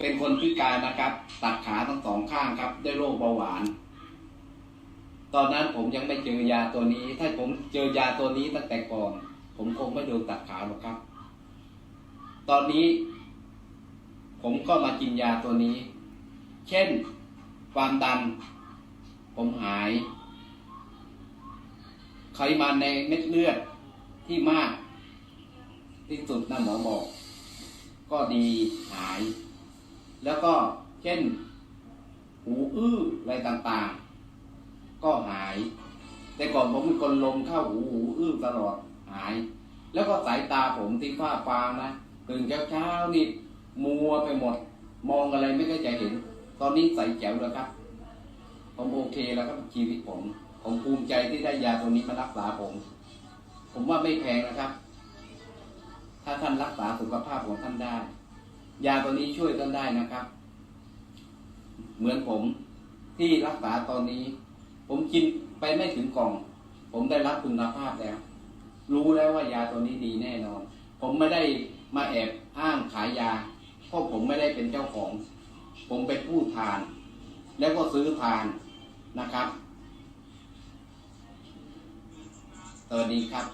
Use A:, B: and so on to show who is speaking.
A: เป็นคนพิการนะครับ ตัดขาทั้งสองข้างครับ ด้วยโรคเบาหวาน ตอนนั้นผมยังไม่เจอยาตัวนี้ ถ้าผมเจอยาตัวนี้ตั้งแต่ก่อน ผมคงไม่โดนตัดขาหรอกครับ ตอนนี้ ผมก็มากินยาตัวนี้ เช่น ความดัน ผมหาย ไขมันในเม็ดเลือดที่มาก ที่สุดนะหมอบอก ก็ดีหาย แล้วก็เช่น หูอื้ออะไรต่างๆ ก็หาย แต่ก่อนผมเป็นคนลมเข้าหูหูอื้อตลอดหาย แล้วก็สายตาผมที่ฟ้าฟางนะตื่นเช้าๆนี่มัวไปหมด มองอะไรไม่ค่อยจะเห็น ตอนนี้ใสแจ๋วแล้วครับ ผมโอเคแล้วครับชีวิตผม ผมภูมิใจที่ได้ยาตัวนี้มารักษาผม ผมว่าไม่แพงนะครับ ถ้าท่านรักษาสุขภาพของท่านได้ ยาตัวนี้ช่วยท่านได้นะครับ เหมือนผมที่รักษาตอนนี้ ผมกินไปไม่ถึงกล่อง ผมได้รับคุณภาพแล้ว รู้แล้วว่ายาตัวนี้ดีแน่นอน ผมไม่ได้มาแอบอ้างขายยาเพราะผมไม่ได้เป็นเจ้าของ ผมเป็นผู้ทาน แล้วก็ซื้อทานนะครับสวัสดีครับ